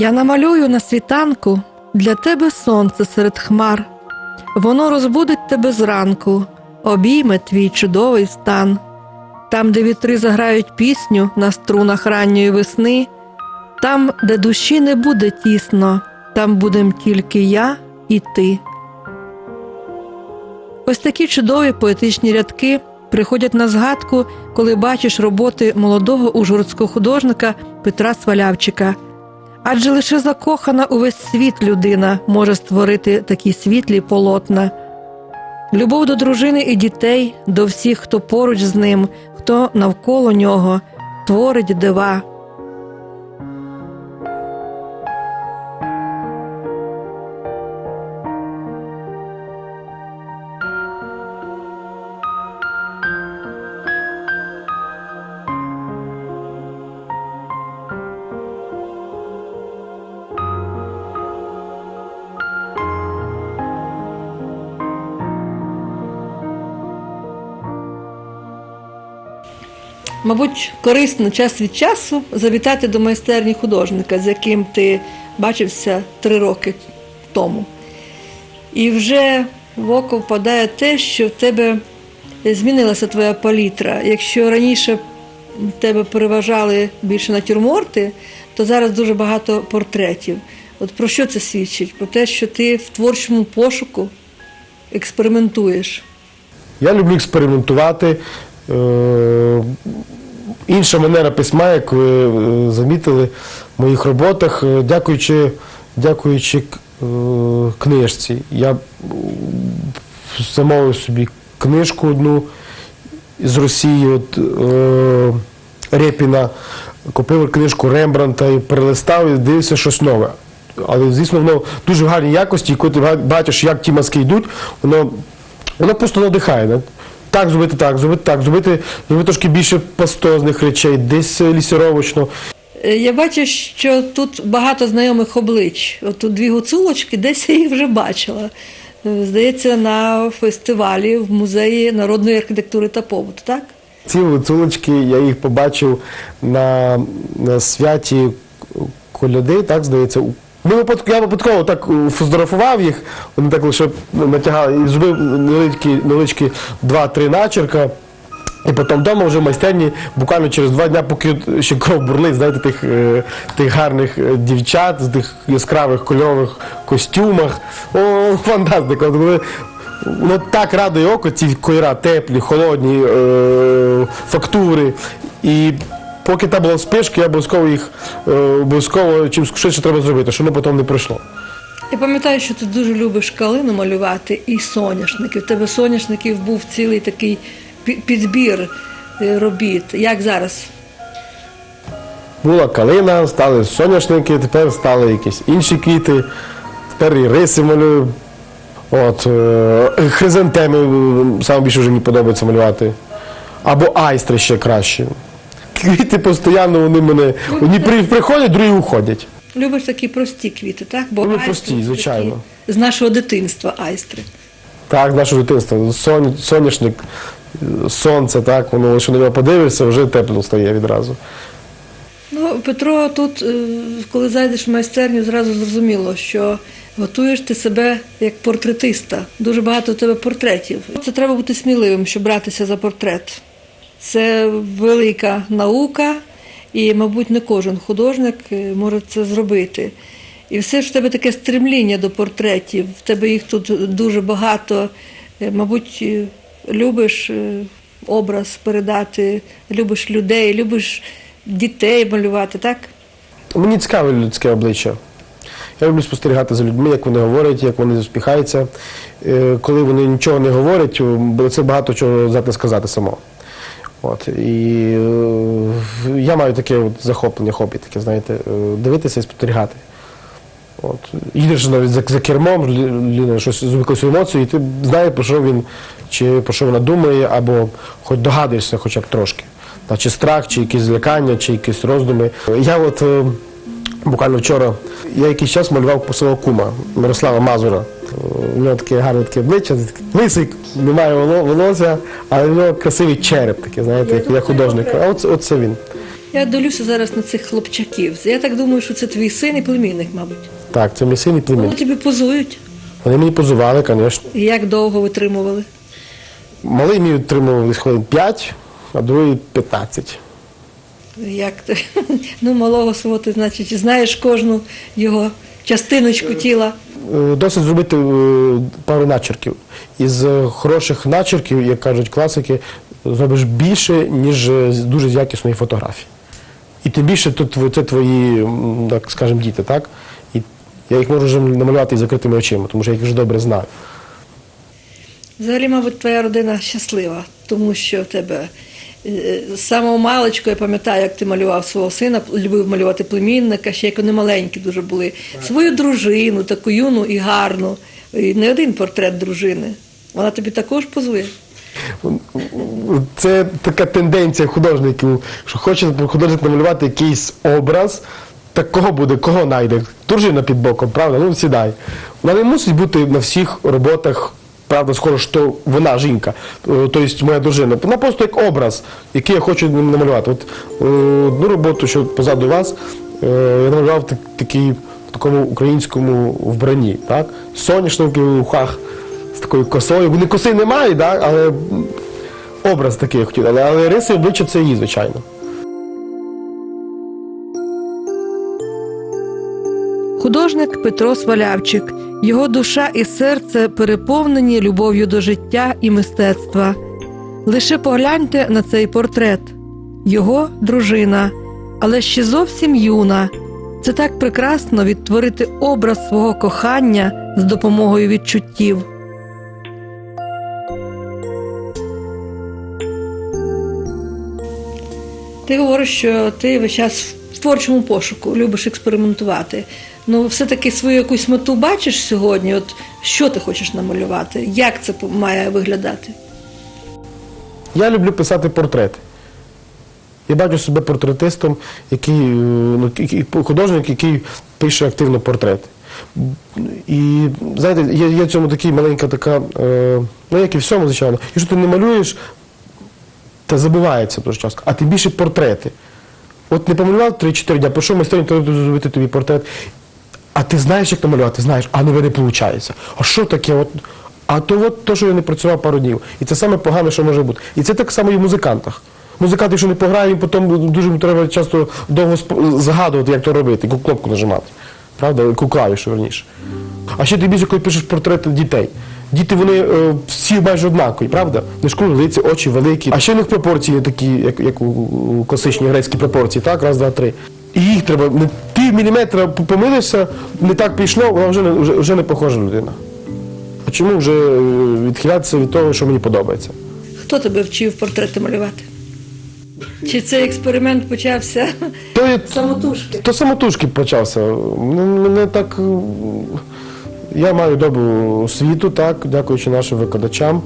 Я намалюю на світанку для тебе сонце серед хмар. Воно розбудить тебе зранку, обійме твій чудовий стан. Там, де вітри заграють пісню на струнах ранньої весни, там, де душі не буде тісно, там будем тільки я і ти. Ось такі чудові поетичні рядки приходять на згадку, коли бачиш роботи молодого ужгородського художника Петра Свалявчика. Адже лише закохана у весь світ людина може створити такі світлі полотна. Любов до дружини і дітей, до всіх, хто поруч з ним, хто навколо нього, творить дива. Мабуть, корисно час від часу завітати до майстерні художника, з яким ти бачився три роки тому. І вже в око впадає те, що в тебе змінилася твоя палітра. Якщо раніше в тебе переважали більше натюрморти, то зараз дуже багато портретів. От про що це свідчить? Про те, що ти в творчому пошуку експериментуєш. Я люблю експериментувати. Е, Інша манера письма, як ви е, замітили в моїх роботах, е, дякуючи, дякуючи е, книжці. Я замовив собі книжку одну з Росії, от, Репіна, купив книжку Рембранта і перелистав і дивився щось нове. Але, звісно, воно дуже в гарній якості, і коли ти бачиш, як ті маски йдуть, воно, воно просто надихає. Так зробити, так, зробити так, зробити, зробити трошки більше пастозних речей, десь е, лісіровочно. Е, Я бачу, що тут багато знайомих облич. От тут дві гуцулочки, десь я їх вже бачила. Е, Здається, на фестивалі в музеї народної архітектури та побуту, так? Ці гуцулочки, я їх побачив на, на святі коляди, так здається. Ну, випадково, я випадково так е, фотографував їх, вони так лише натягали і зробив невеличкі, невеличкі два-три начерка. І потім вдома вже в майстерні, буквально через два дні, поки ще кров бурлить, знаєте, тих, е, тих гарних е, дівчат з тих яскравих кольорових костюмах. О, фантастика! Воно так радує око, ці кольора теплі, холодні е, фактури. І поки та була спишка, я обов'язково їх е, обов'язково чим швидше треба зробити, щоб воно потім не пройшло. Я пам'ятаю, що ти дуже любиш калину малювати і соняшники. В тебе соняшників був цілий такий підбір е, робіт. Як зараз? Була калина, стали соняшники, тепер стали якісь інші квіти, тепер і риси малюю. От, е, хризантеми е, саме більше вже мені подобається малювати. Або айстри ще краще. Квіти постійно вони мене. Одні приходять, другі уходять. Любиш такі прості квіти, так? Бо Люблю прості, такі звичайно. З нашого дитинства айстри. Так, наше дитинство. Сон, соняшник, сонце, так, воно лише на нього подивишся, вже тепло стає відразу. Ну, Петро, тут, е, коли зайдеш в майстерню, зразу зрозуміло, що готуєш ти себе як портретиста. Дуже багато у тебе портретів. Це треба бути сміливим, щоб братися за портрет. Це велика наука, і, мабуть, не кожен художник е, може це зробити. І все ж в тебе таке стремління до портретів. В тебе їх тут дуже багато. Е, Мабуть, е, любиш образ передати, любиш людей, любиш дітей малювати, так? Мені цікаве людське обличчя. Я люблю спостерігати за людьми, як вони говорять, як вони успіхаються. Е, Коли вони нічого не говорять, бо це багато чого здатне сказати само. От. І е, я маю таке от захоплення, хобі, таке, знаєте, е, дивитися і спостерігати. От. Їдеш навіть за, за кермом, лю- людина щось з емоцією, і ти знаєш, про що він, чи про що вона думає, або хоч догадуєшся хоча б трошки. Та, чи страх, чи якісь злякання, чи якісь роздуми. Я от е, буквально вчора, я якийсь час малював по свого кума Мирослава Мазура. У нього таке гарне таке обличчя, лисий, немає волосся, але в нього красивий череп, такий, знаєте, як, як художник. А от, от це він. Я дивлюся зараз на цих хлопчаків. Я так думаю, що це твій син і племінник, мабуть. Так, це мій син і Вони тобі позують. Вони мені позували, звісно. І як довго витримували? Малий мій десь хвилин 5, а другий 15. Як ти? Ну, малого свого ти, значить, знаєш кожну його частиночку тіла. Е, Досить зробити е, пару начерків. Із е, хороших начерків, як кажуть класики, зробиш більше, ніж з дуже з якісної фотографії. І тим більше тут це твої, так скажемо, діти, так? І я їх можу вже намалювати із закритими очима, тому що я їх вже добре знаю. Взагалі, мабуть, твоя родина щаслива, тому що в тебе з самого маличку я пам'ятаю, як ти малював свого сина, любив малювати племінника, ще як вони маленькі дуже були. Свою дружину, таку юну і гарну. І не один портрет дружини. Вона тобі також позує. Це така тенденція художників, що хоче художник намалювати якийсь образ, так кого буде, кого знайде. Дружина під боком, правда? Ну сідай. Вона не мусить бути на всіх роботах, правда, схоже, що вона жінка, е, тобто моя дружина. Вона просто як образ, який я хочу намалювати. От е, одну роботу, що позаду вас, е, я намалював такий в такому українському вбранні, так? Соняшники в ухах з такою косою. Вони коси немає, так? але образ такий я хотів. Але, але риси обличчя це її, звичайно. Художник Петро Свалявчик. Його душа і серце переповнені любов'ю до життя і мистецтва. Лише погляньте на цей портрет. Його дружина, але ще зовсім юна. Це так прекрасно відтворити образ свого кохання з допомогою відчуттів. Ти говориш, що ти весь час в творчому пошуку, любиш експериментувати. Ну, все-таки свою якусь мету бачиш сьогодні? От що ти хочеш намалювати? Як це має виглядати? Я люблю писати портрети. Я бачу себе портретистом, який, е, ну, художник, який пише активно портрети. І знаєте, є, є в цьому такий маленька така, е, ну як і всьому, звичайно. Якщо ти не малюєш, та забувається дуже часто. А тим більше портрети. От не помалював 3-4 дня, прийшов майстерню, треба зробити тобі портрет. А ти знаєш, як намалювати, знаєш, а не не виходить. А що таке? От, а то от то, що я не працював пару днів. І це саме погане, що може бути. І це так само і в музикантах. Музикант, якщо не пограє, їм потім дуже треба часто довго згадувати, як то робити, яку кнопку нажимати. Правда? Яку клавішу, верніше. А ще ти більше, коли пишеш портрети дітей. Діти вони е, всі майже однакові, правда? Школи лиці, очі великі. А ще в них пропорції такі, як, як у класичній грецькій пропорції, так? Раз, два, три. І їх треба, не пів міліметра помилився, не так пішло, вона вже не, вже, вже не похожа людина. А чому вже е, відхилятися від того, що мені подобається? Хто тебе вчив портрети малювати? Чи цей експеримент почався То, є, самотужки? то самотужки почався. Мене, так. Я маю добру освіту, так, дякуючи нашим викладачам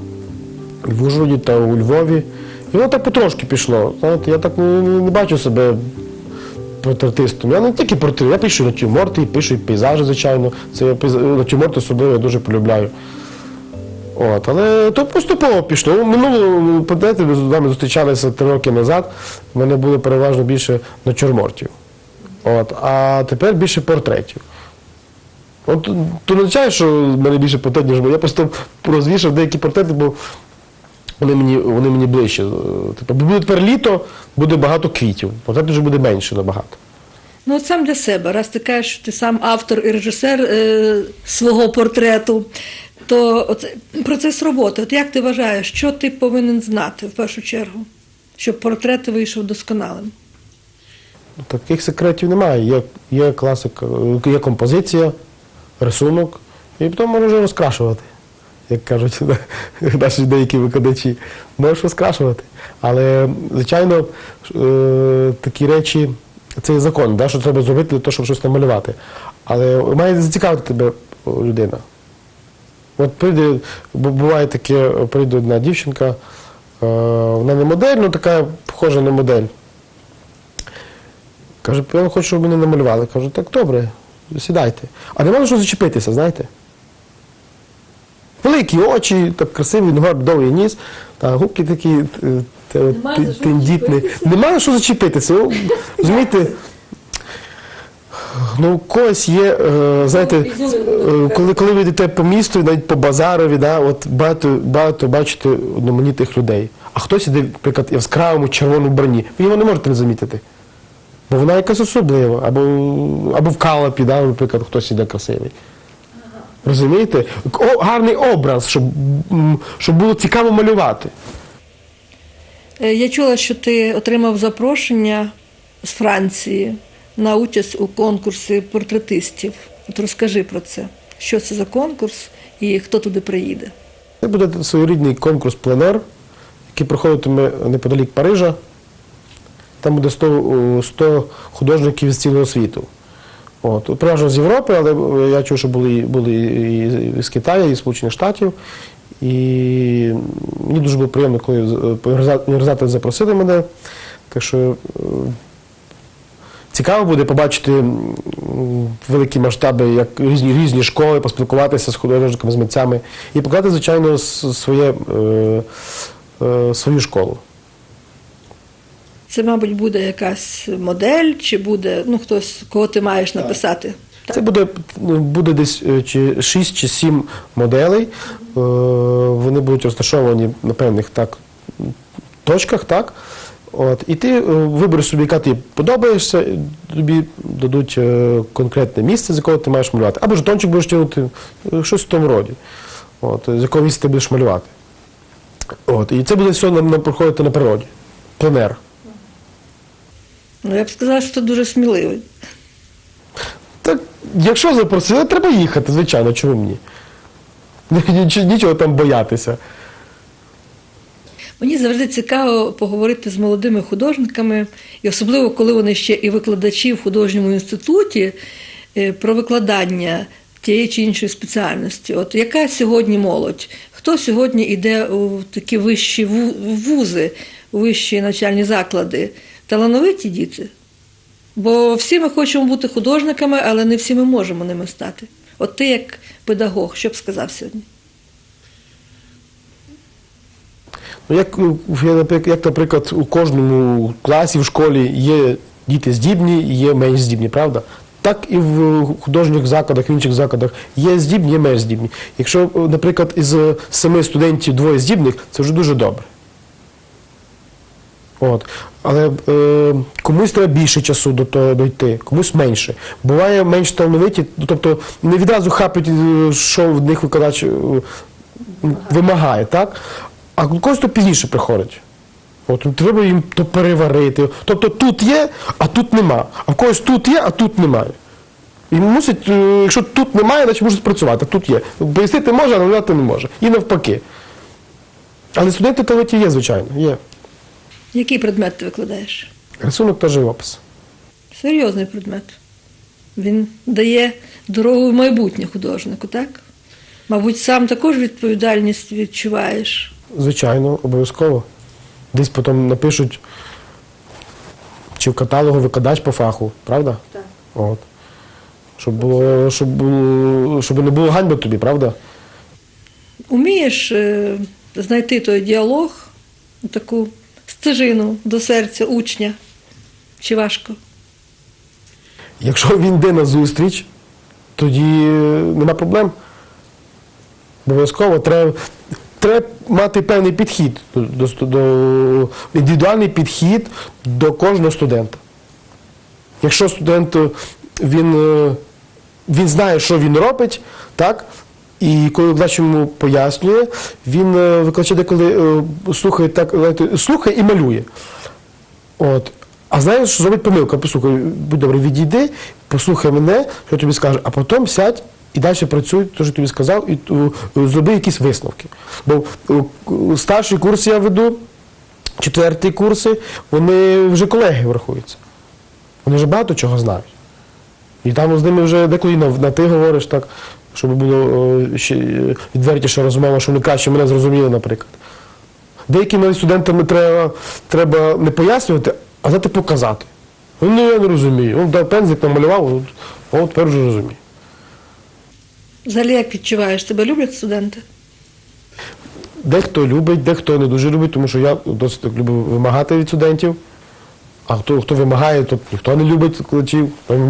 в Ужгороді та у Львові. І воно так потрошки пішло. Знаєте, я так не- не бачу себе портретистом. Я не тільки портрет, я пишу натюрморти, пишу і пейзажі, звичайно. Це натюрморти особливо я дуже полюбляю. От, але то поступово пішло. Минулого пам'ятаєте, ми з вами зустрічалися три роки назад. В мене було переважно більше натюрмортів. От, а тепер більше портретів. От то не означає, що в мене більше портретів, ніж мене. Я просто розвішав деякі портрети, бо вони мені, вони мені ближче. Е, Типу, буде тепер літо, буде багато квітів. Портретів вже буде менше набагато. Ну, от сам для себе, раз ти кажеш, що ти сам автор і режисер е, свого портрету, то оце, процес роботи. От як ти вважаєш, що ти повинен знати в першу чергу, щоб портрет вийшов досконалим? Таких секретів немає. Є, є класика, е, є композиція, рисунок, і потім можна вже розкрашувати, як кажуть наші деякі викладачі. Можеш розкрашувати. Але, звичайно, е, такі речі, це є закон, що треба зробити для того, щоб щось намалювати. Але має зацікавити тебе людина. От прийде, буває таке, прийде одна дівчинка, е, вона не модель, ну така похожа на модель. Каже, я хочу, щоб мене намалювали. Кажу, так добре, сідайте. А не можна що зачепитися, знаєте? Великі очі, так красивий, довгий ніс, та губки такі е, Те, от, Нема ти- за що зачепитися. Ну, Розумієте? Ну, у когось є, е, знаєте, е, коли, коли ви йдете по місту, навіть по базарові, да, от багато, багато бачите одноманітних людей. А хтось іде, наприклад, в яскравому червоному броні. Ви його не можете не замітити. Бо вона якась особлива. Або, або в калапі, да, наприклад, хтось іде красивий. Розумієте? О, гарний образ, щоб, щоб було цікаво малювати. Е, Я чула, що ти отримав запрошення з Франції на участь у конкурсі портретистів. От розкажи про це. Що це за конкурс і хто туди приїде? Це буде своєрідний конкурс пленер, який проходитиме неподалік Парижа. Там буде 100, 100 художників з цілого світу. От. Переважно з Європи, але е, я чув, що були, були і з Китаю, і з Сполучених Штатів. І мені дуже було приємно, коли е, організатори запросили мене. Так що е, цікаво буде побачити великі масштаби, як різні, різні школи, поспілкуватися з художниками, з митцями і показати, звичайно, своє, е, е, свою школу. Це, мабуть, буде якась модель, чи буде ну, хтось, кого ти маєш написати. Це буде, буде десь е, чи 6 чи 7 моделей. Е, Вони будуть розташовані на певних так, точках, так? От, і ти е, вибереш собі, яка тобі подобаєшся, тобі дадуть конкретне місце, з якого ти маєш малювати. Або жетончик будеш тягнути, щось в тому роді. От, з якого місця ти будеш малювати. От, і це буде все нам проходити на природі. Пленер. Ну, я б сказала, що дуже сміливий. Так, якщо запросили, треба їхати, звичайно, чому мені? Нічого там боятися. Мені завжди цікаво поговорити з молодими художниками, і особливо коли вони ще і викладачі в художньому інституті е, про викладання тієї чи іншої спеціальності. От яка сьогодні молодь? Хто сьогодні йде у такі вищі вузи, у вищі навчальні заклади? Талановиті діти? Бо всі ми хочемо бути художниками, але не всі ми можемо ними стати. От ти, як педагог, що б сказав сьогодні? Ну, як, як, наприклад, у кожному класі в школі є діти здібні і є менш здібні, правда? Так і в художніх закладах, в інших закладах є здібні, є менш здібні. Якщо, наприклад, із семи студентів двоє здібних, це вже дуже добре. От. Але е, комусь треба більше часу до того дойти, комусь менше. Буває менш талановиті, тобто не відразу хапить, е, що в них викладач е, вимагає, так? А когось то пізніше приходить. От треба їм то переварити. Тобто тут є, а тут нема. А в когось тут є, а тут немає. І мусить, е, якщо тут немає, значить може спрацювати, а тут є. Пояснити може, а нав'язати не може. І навпаки. Але студенти таланті є, звичайно, є. Який предмет ти викладаєш? Рисунок та живопис. Серйозний предмет. Він дає дорогу в майбутнє художнику, так? Мабуть, сам також відповідальність відчуваєш. Звичайно, обов'язково. Десь потім напишуть, чи в каталогу викладач по фаху, правда? Так. От. Щоб, було, щоб, було, щоб не було ганьби тобі, правда? Умієш е, знайти той діалог, таку стежину до серця учня? Чи важко? Якщо він йде на зустріч, тоді е, нема проблем. Обов'язково треба, треба мати певний підхід, до, до, індивідуальний підхід до кожного студента. Якщо студент е, він, е, він знає, що він робить, так? І коли викладач йому пояснює, він е, деколи е, слухає так, знаєте, слухає і малює. От. А знаєш, що зробить помилка, послухай, будь добре, відійди, послухай мене, що тобі скажу, а потім сядь і далі працюй, те, що тобі сказав, і е, зроби якісь висновки. Бо старший курс я веду, четвертий курси, вони вже колеги врахуються. Вони вже багато чого знають. І там з ними вже деколи на ти говориш так, щоб було е, ще е, відвертіше розмова, щоб вони краще мене зрозуміли, наприклад. Деяким навіть студентам треба, треба не пояснювати, а дати показати. Ну, я не розумію. Він дав пензик, намалював, от, от тепер вже розумію. Взагалі, як відчуваєш, тебе люблять студенти? Дехто любить, дехто не дуже любить, тому що я досить так люблю вимагати від студентів. А хто, хто вимагає, то ніхто не любить викладачів.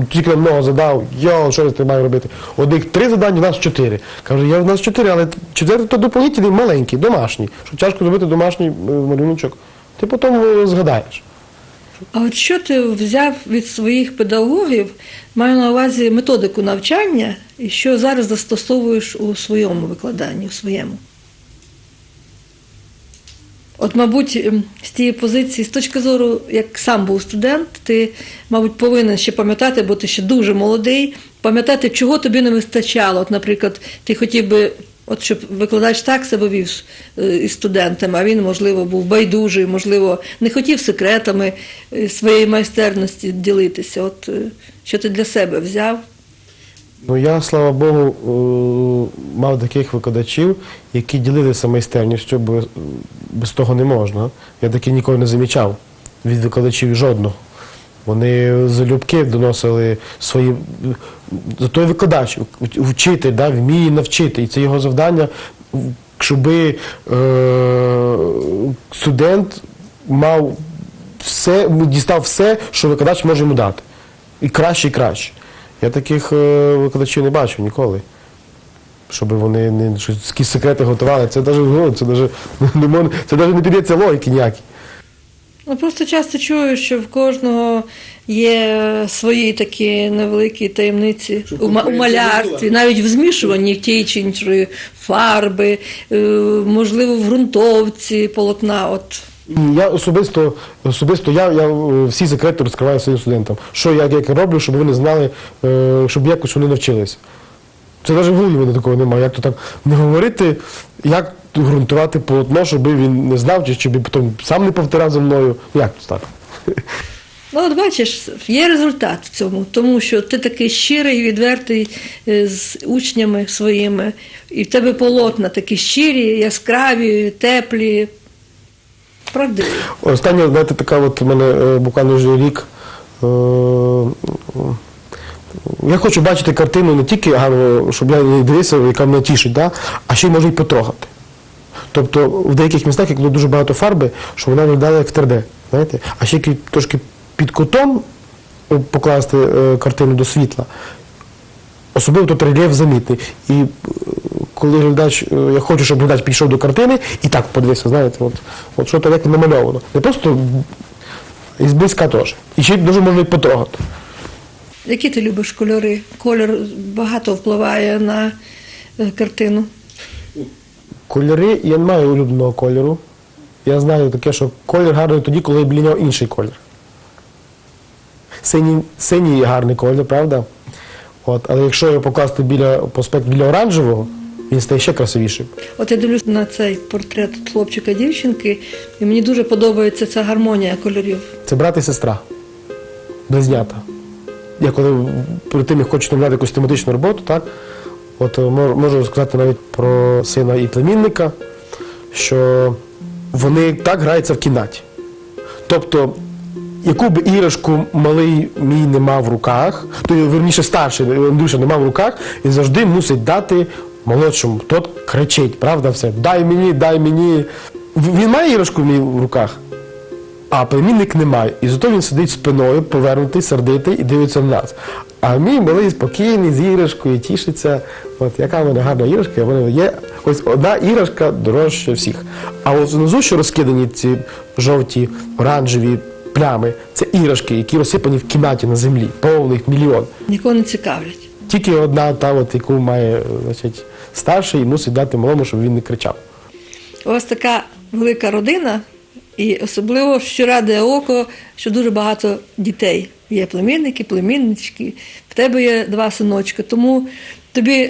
Тільки нам много задав, йо, що я маю робити? Одних три завдання, у нас чотири. Кажу, я у нас чотири, але четвертий то доповнительний, маленький, домашній. Що тяжко зробити домашній е, малюночок. Ти потім е, згадаєш. А от що ти взяв від своїх педагогів, маю на увазі методику навчання, і що зараз застосовуєш у своєму викладанні, у своєму? От, мабуть, ем, з тієї позиції, з точки зору, як сам був студент, ти, мабуть, повинен ще пам'ятати, бо ти ще дуже молодий, пам'ятати, чого тобі не вистачало. От, наприклад, ти хотів би, от щоб викладач так себе вів е, із студентами, а він, можливо, був байдужий, можливо, не хотів секретами е, своєї майстерності ділитися. От е, що ти для себе взяв? Ну я, слава Богу, е, мав таких викладачів, які ділилися майстерністю, бо е, без того не можна. Я таки ніколи не замічав від викладачів жодного. Вони залюбки доносили свої. Зато викладач, вчитель, да, вміє навчити. І це його завдання, щоб е, студент мав все, дістав все, що викладач може йому дати. І краще, і краще. Я таких е, викладачів не бачив ніколи. Щоб вони не щось якісь секрети готували. Це навіть ну, це навіть не можна, це навіть не піддається логіки ніякій. Ну, просто часто чую, що в кожного є свої такі невеликі таємниці у, у малярстві, навіть в змішуванні тієї чи іншої фарби, е, можливо, в ґрунтовці полотна. От. Ні, Я особисто, особисто я, я е, всі секрети розкриваю своїм студентам. Що я як роблю, щоб вони знали, е, щоб якось вони навчилися. Це навіть в голові мене такого немає. Як то так не говорити, як ґрунтувати полотно, щоб він не знав, чи щоб потім сам не повторяв за мною. Як це так? Ну, от бачиш, є результат в цьому, тому що ти такий щирий, відвертий е, з учнями своїми, і в тебе полотна такі щирі, яскраві, теплі, правдиві. Остання, знаєте, така от у мене е, буквально вже рік. е, Я хочу бачити картину не тільки гарно, щоб я її дивився, яка мене тішить, да? а ще й можу й потрогати. Тобто в деяких містах, як було дуже багато фарби, щоб вона виглядала як в 3D, знаєте? А ще трошки під кутом покласти е, картину до світла. Особливо тут рельєф замітний. І коли глядач, е, я хочу, щоб глядач підійшов до картини і так подивився, знаєте, от, от що то як намальовано. Не просто і зблизька теж. І ще дуже можна і потрогати. Які ти любиш кольори? Колір багато впливає на е, картину. Кольори, я не маю улюбленого кольору. Я знаю таке, що колір гарний тоді, коли біля нього інший колір. Синій, синій гарний колір, правда? От, але якщо його покласти біля, по спектр біля оранжевого, він стає ще красивішим. От я дивлюсь на цей портрет хлопчика дівчинки, і мені дуже подобається ця гармонія кольорів. Це брат і сестра. Близнята. Я коли перед тим, як хочу намалювати якусь тематичну роботу, так, от е, можу сказати навіть про сина і племінника, що вони так граються в кімнаті. Тобто, яку б іграшку малий мій не мав в руках, то верніше старший Андрюша не мав в руках, він завжди мусить дати молодшому. Тот кричить, правда, все. Дай мені, дай мені. Він має іграшку в руках, а племінник не має. І зато він сидить спиною, повернутий, сердитий і дивиться на нас. А мій малий спокійний, з іграшкою, тішиться. От яка в мене гарна іграшка, в мене є ось одна іграшка дорожче всіх. А от внизу, що розкидані ці жовті, оранжеві плями, це іграшки, які розсипані в кімнаті на землі, повних мільйон. Нікого не цікавлять. Тільки одна та, от, яку має значить, старший, і мусить дати малому, щоб він не кричав. У вас така велика родина, і особливо що радує око, що дуже багато дітей. Є племінники, племіннички, в тебе є два синочки. Тому тобі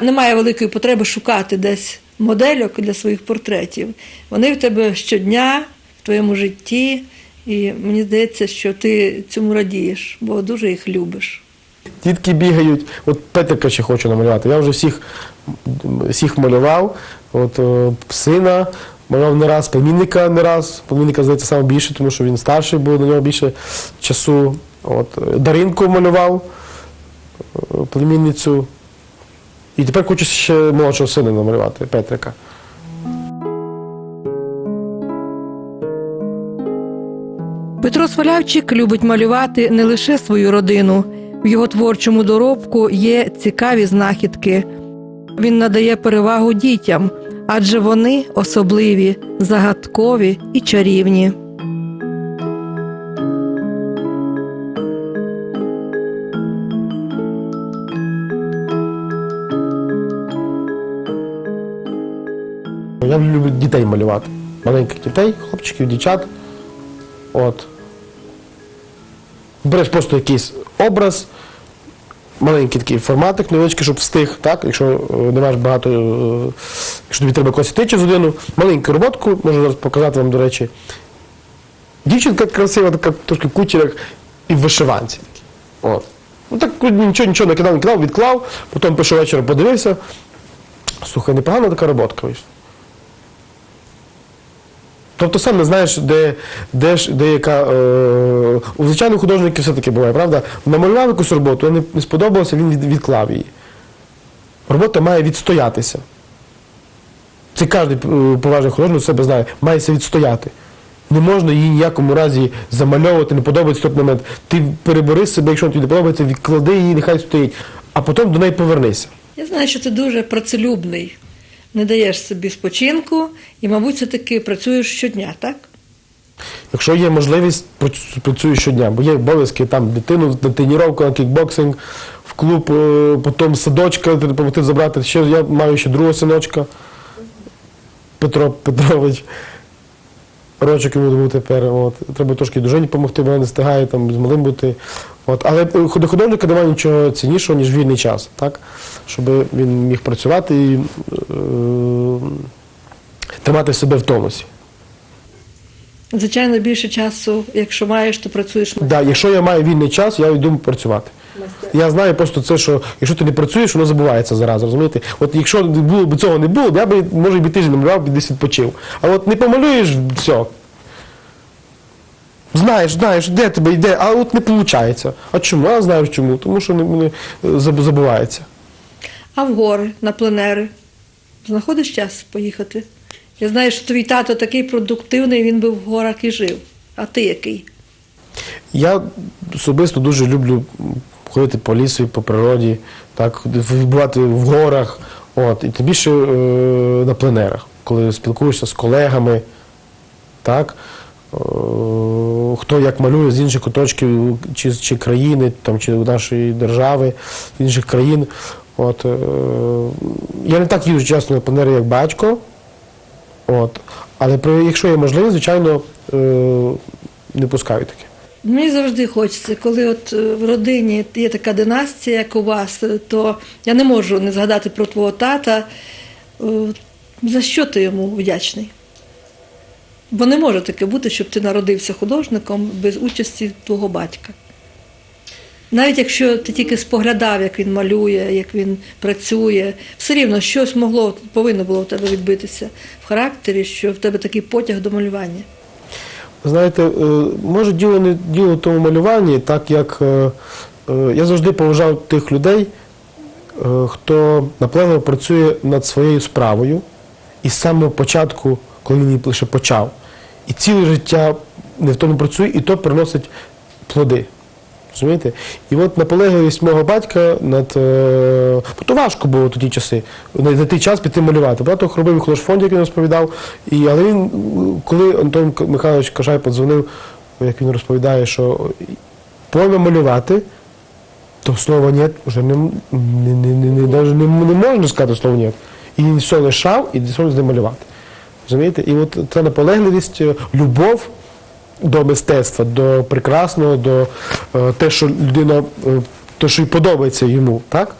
немає великої потреби шукати десь модельок для своїх портретів. Вони в тебе щодня в твоєму житті, і мені здається, що ти цьому радієш, бо дуже їх любиш. Дітки бігають, от Петрика ще хочу намалювати. Я вже всіх всіх малював, от е, сина малював не раз, племінника не раз. Племінника, здається, саме більше, тому що він старший, був на нього більше часу. От, е, Даринку малював е, племінницю. І тепер хочу ще молодшого сина намалювати, Петрика. Петро Свалявчик любить малювати не лише свою родину. В його творчому доробку є цікаві знахідки. Він надає перевагу дітям, адже вони особливі, загадкові і чарівні. Я люблю дітей малювати. Маленьких дітей, хлопчиків, дівчат. От. Береш просто якийсь образ, маленький такий форматик, невеличкий, щоб встиг, так? Якщо е, не маєш багато, е, якщо тобі треба когось через годину, маленьку роботку, можу зараз показати вам, до речі. Дівчинка красива, така трошки в кучерях і в вишиванці. От. Ну так нічого, нічого не кидав, не кидав, відклав, потім пішов вечором, подивився. Слухай, непогана така роботка вийшла. Тобто сам не знаєш, де, де, де яка. Е, у звичайних художників все-таки буває, правда? Намалював якусь роботу, не, не сподобалося, він від, відклав її. Робота має відстоятися. Це кожен е, поважний художник себе знає, має себе відстояти. Не можна її ніякому разі замальовувати, не подобається той момент. Ти перебори себе, якщо тобі не подобається, відклади її, нехай стоїть, а потім до неї повернися. Я знаю, що ти дуже працелюбний, не даєш собі спочинку і, мабуть, все-таки працюєш щодня, так? Якщо є можливість, працю- працюю щодня, бо є обов'язки там дитину на тренування, на кікбоксинг, в клуб, е, потім садочка, допомогти забрати. Ще я маю ще другого синочка, Петро Петрович. Рочок йому тепер. От. Треба трошки дружині допомогти, вона не встигає там з малим бути. От. Але до художника немає нічого ціннішого, ніж вільний час, так? щоб він міг працювати і е, тримати себе в тонусі. Звичайно, більше часу, якщо маєш, то працюєш на Да, якщо я маю вільний час, я йду працювати. Я знаю просто це, що якщо ти не працюєш, воно забувається зараз, розумієте? От якщо було б цього не було, я б, може, і тиждень намалював, б десь відпочив. А от не помалюєш, все. Знаєш, знаєш, де тебе йде, а от не виходить. А чому? А знаєш чому? Тому що не, забувається. А в гори, на пленери. Знаходиш час поїхати? Я знаю, що твій тато такий продуктивний, він би в горах і жив. А ти який? Я особисто дуже люблю ходити по лісу, по природі, так, бувати в горах, от, і тим більше е, на пленерах, коли спілкуєшся з колегами, так, хто як малює з інших куточків чи, чи країни, там, чи нашої держави, інших країн. От, е, я не так їжджу часто на пленери, як батько. От, але при, якщо є можливість, звичайно, е, не пускаю таке. Мені завжди хочеться, коли от е, в родині є така династія, як у вас, е, то я не можу не згадати про твого тата. Е, За що ти йому вдячний? Бо не може таке бути, щоб ти народився художником без участі твого батька. Навіть якщо ти тільки споглядав, як він малює, як він працює, все рівно щось могло, повинно було в тебе відбитися в характері, що в тебе такий потяг до малювання. Знаєте, е, може діло не діло в тому малюванні, так як е, е, я завжди поважав тих людей, хто наполегливо працює над своєю справою і з самого початку, коли він лише почав, і ціле життя не в тому працює, і то приносить плоди. Розумієте? І от наполегливість мого батька над. Е, то важко було ті часи, на, той час піти малювати. Багато робив в художфонді, як він розповідав. І, але він, коли Антон Михайлович Кашай подзвонив, як він розповідає, що пойме малювати, то слова «нет» вже не, не, не, не, не, не, не можна сказати слово «нет». І він все лишав і з ним малювати. Розумієте? І от ця наполегливість, е, любов до мистецтва, до прекрасного, до е, те, що людина, е, те, що й подобається йому, так?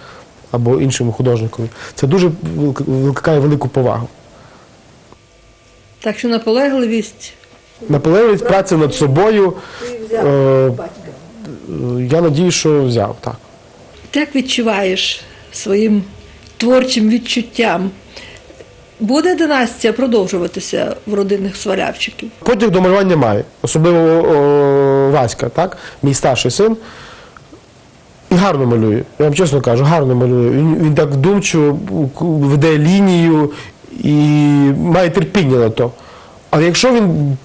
Або іншому художникові. Це дуже викликає велику повагу. Так що наполегливість Наполегливість, праця над собою. Е, я надію, що взяв, так. Ти як відчуваєш своїм творчим відчуттям? Буде династія продовжуватися в родинних свалявчиків? Потяг до малювання має, особливо о, Васька, так? мій старший син. І гарно малює. Я вам чесно кажу, гарно малює. Він, він так вдумчиво веде лінію і має терпіння на то. Але якщо він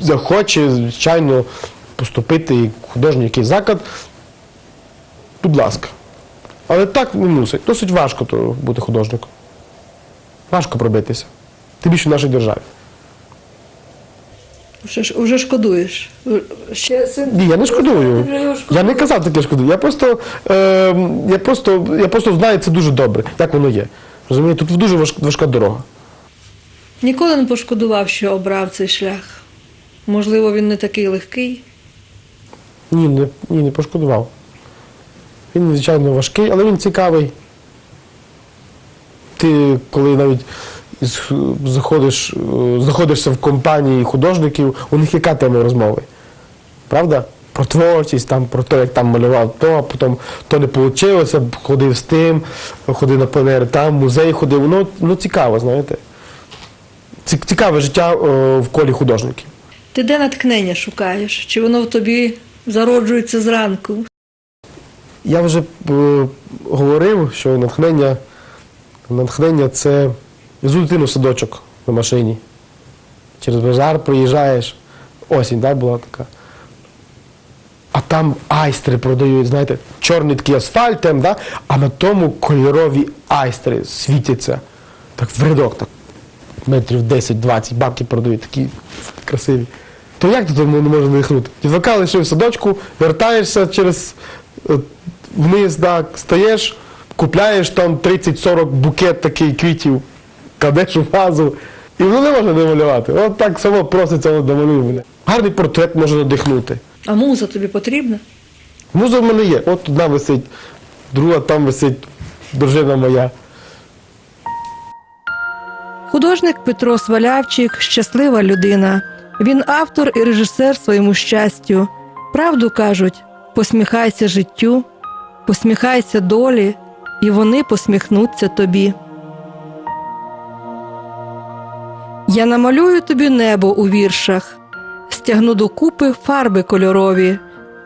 захоче, звичайно, поступити і художній якийсь заклад, будь ласка. Але так не мусить. Досить важко бути художником. Важко пробитися. Тим більше в нашій державі. Вже, ж- вже шкодуєш. Ще син... Ні, я не шкодую. Вже його Я не казав таке шкодую. Я просто, е, я просто, я просто знаю це дуже добре, як воно є. Розумієте, тут дуже важ- важка дорога. Ніколи не пошкодував, що обрав цей шлях. Можливо, він не такий легкий. Ні, не, ні, не пошкодував. Він, звичайно, важкий, але він цікавий. Ти, коли навіть заходиш, е, знаходишся в компанії художників, у них яка тема розмови? Правда? Про творчість, там, про те, як там малював то, а потім то не вийшло, ходив з тим, ходив на пленери там, музей ходив. Воно, воно цікаво, знаєте. Цікаве життя е, в колі художників. Ти де натхнення шукаєш? Чи воно в тобі зароджується зранку? Я вже е, говорив, що натхнення, натхнення це везу дитину садочок на машині. Через базар проїжджаєш. Осінь, так, була така. А там айстри продають, знаєте, чорний такий асфальт, да? а на тому кольорові айстри світяться. Так в рядок, так, метрів 10-20 бабки продають, такі красиві. То як ти тому не можна надихнути? Дівака лишив в садочку, вертаєшся через е, вниз, так, стаєш, купляєш там 30-40 букет такий квітів, кладеш у вазу, і воно не можна не малювати. От так само проситься воно до мене. Гарний портрет може надихнути. А муза тобі потрібна? Муза в мене є. От одна висить, друга там висить, дружина моя. Художник Петро Свалявчик щаслива людина. Він автор і режисер своєму щастю. Правду кажуть: посміхайся життю, посміхайся долі, і вони посміхнуться тобі. Я намалюю тобі небо у віршах, стягну докупи фарби кольорові,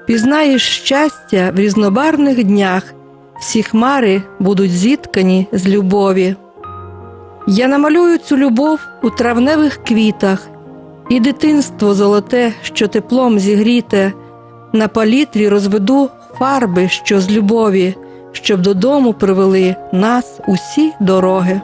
пізнаєш щастя в різнобарвних днях, всі хмари будуть зіткані з любові. Я намалюю цю любов у травневих квітах, і дитинство золоте, що теплом зігріте, на палітрі розведу фарби, що з любові, щоб додому привели нас усі дороги.